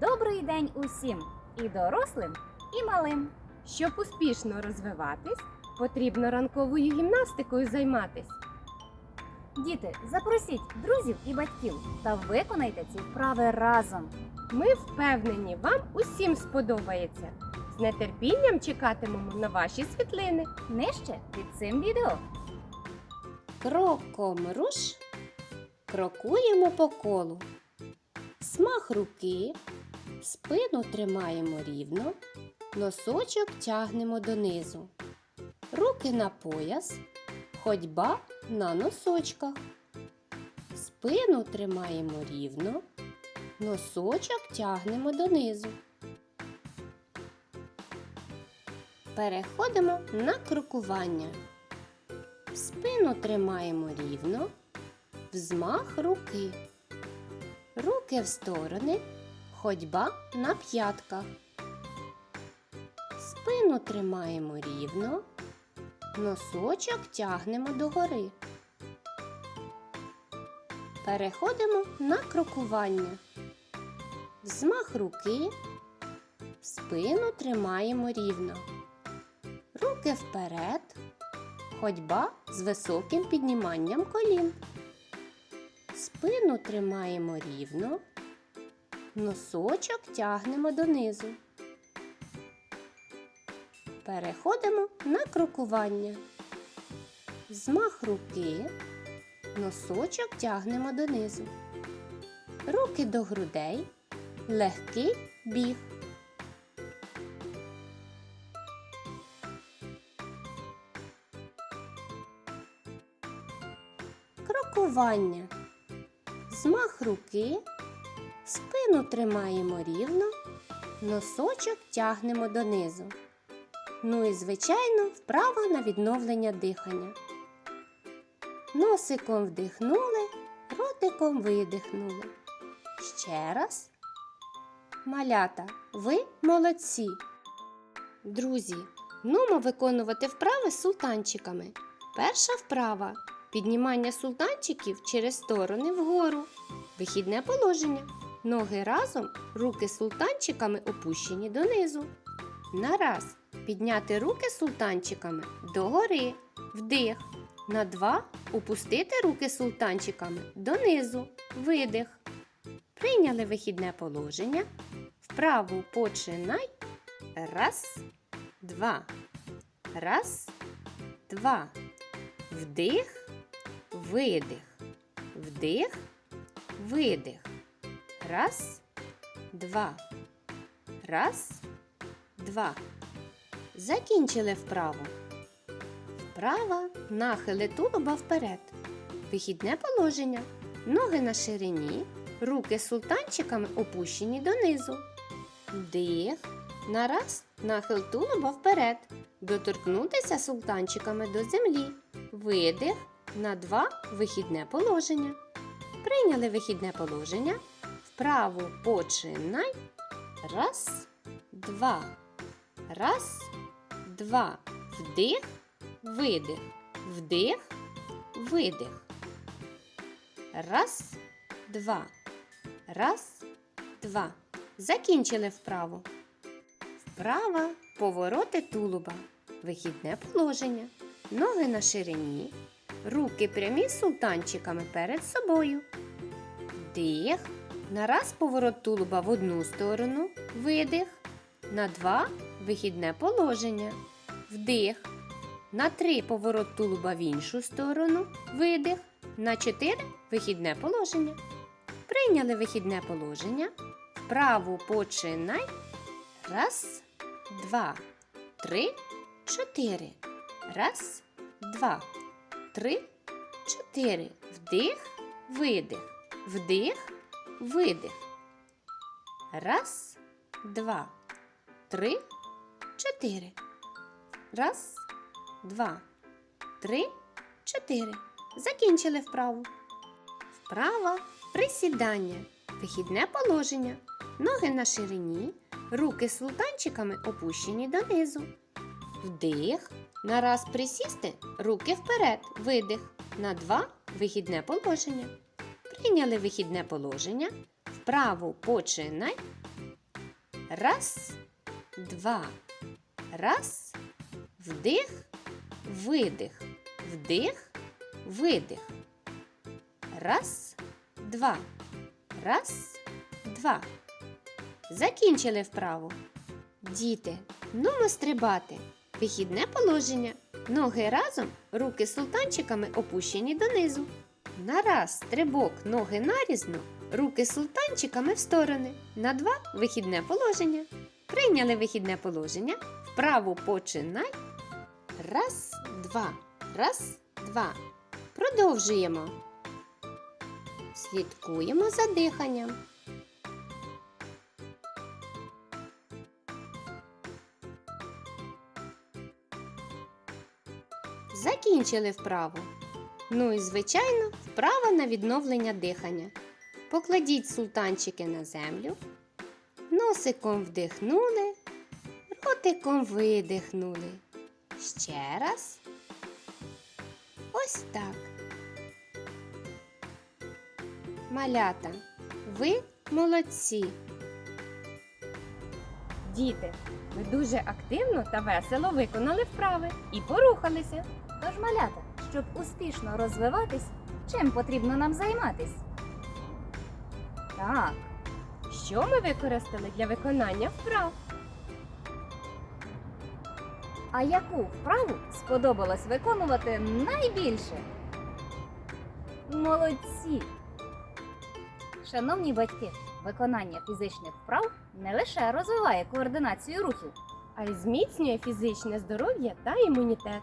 Добрий день усім і дорослим, і малим. Щоб успішно розвиватись, потрібно ранковою гімнастикою займатись. Діти, запросіть друзів і батьків та виконайте ці вправи разом. Ми впевнені, вам усім сподобається. З нетерпінням чекатимемо на ваші світлини. Нижче під цим відео. Кроком руш, крокуємо по колу. Смах руки, спину тримаємо рівно, носочок тягнемо донизу. Руки на пояс, ходьба на носочках. Спину тримаємо рівно, носочок тягнемо донизу. Переходимо на крокування. Спину тримаємо рівно, взмах руки. Руки в сторони, ходьба на п'ятках. Спину тримаємо рівно, носочок тягнемо догори. Переходимо на крокування. Взмах руки, спину тримаємо рівно. Руки вперед, Ходьба з високим підніманням колін. Спину тримаємо рівно, носочок тягнемо донизу. Переходимо на крокування. Змах руки, носочок тягнемо донизу. Руки до грудей, легкий біг. Крокування. Змах руки, спину тримаємо рівно, носочок тягнемо донизу. Ну і, звичайно, вправа на відновлення дихання. Носиком вдихнули, ротиком видихнули. Ще раз. Малята, ви молодці. Друзі, нумо виконувати вправи султанчиками. Перша вправа Піднімання султанчиків через сторони вгору. Вихідне положення. Ноги разом, руки султанчиками опущені донизу. На раз. Підняти руки султанчиками догори. Вдих. На два. Опустити руки султанчиками донизу. Видих. Прийняли вихідне положення. Вправу починай. Раз, два. Раз, два. Вдих видих, вдих, видих. Раз, два. Раз, два. Закінчили вправу. Вправа нахили тулуба вперед. Вихідне положення. Ноги на ширині, руки султанчиками опущені донизу. Вдих. На раз нахил тулуба вперед. Доторкнутися султанчиками до землі. Видих на два вихідне положення. Прийняли вихідне положення. Вправу починай. Раз, два. Раз, два. Вдих, видих. Вдих, видих. Раз, два. Раз, два. Закінчили вправу. Вправа повороти тулуба. Вихідне положення. Ноги на ширині. Руки прямі султанчиками перед собою. Вдих. На раз поворот тулуба в одну сторону. Видих. На два вихідне положення. Вдих. На три поворот тулуба в іншу сторону. Видих. На чотири вихідне положення. Прийняли вихідне положення. Вправу починай. Раз, два, три, чотири. Раз, два три, чотири. Вдих, видих. Вдих, видих. Раз, два, три, чотири. Раз, два, три, чотири. Закінчили вправу. Вправа присідання. Вихідне положення. Ноги на ширині. Руки з султанчиками опущені донизу. Вдих. На раз присісти, руки вперед, видих. На два вихідне положення. Прийняли вихідне положення. Вправу починай. Раз, два. Раз. Вдих, видих. Вдих, видих. Раз, два. Раз, два. Закінчили вправу. Діти, нумо стрибати. Вихідне положення. Ноги разом, руки султанчиками опущені донизу. На раз стрибок, ноги нарізно, руки султанчиками в сторони. На два вихідне положення. Прийняли вихідне положення. Вправу починай. Раз, два. Раз, два. Продовжуємо. Слідкуємо за диханням. Закінчили вправу. Ну і, звичайно, вправа на відновлення дихання. Покладіть султанчики на землю, носиком вдихнули, ротиком видихнули. Ще раз. Ось так. Малята, ви молодці. Діти, ви дуже активно та весело виконали вправи і порухалися. Тож, малята, щоб успішно розвиватись, чим потрібно нам займатись? Так, Що ми використали для виконання вправ? а яку вправу сподобалось виконувати найбільше? Молодці! Шановні батьки, виконання фізичних вправ не лише розвиває координацію рухів. А й зміцнює фізичне здоров'я та імунітет.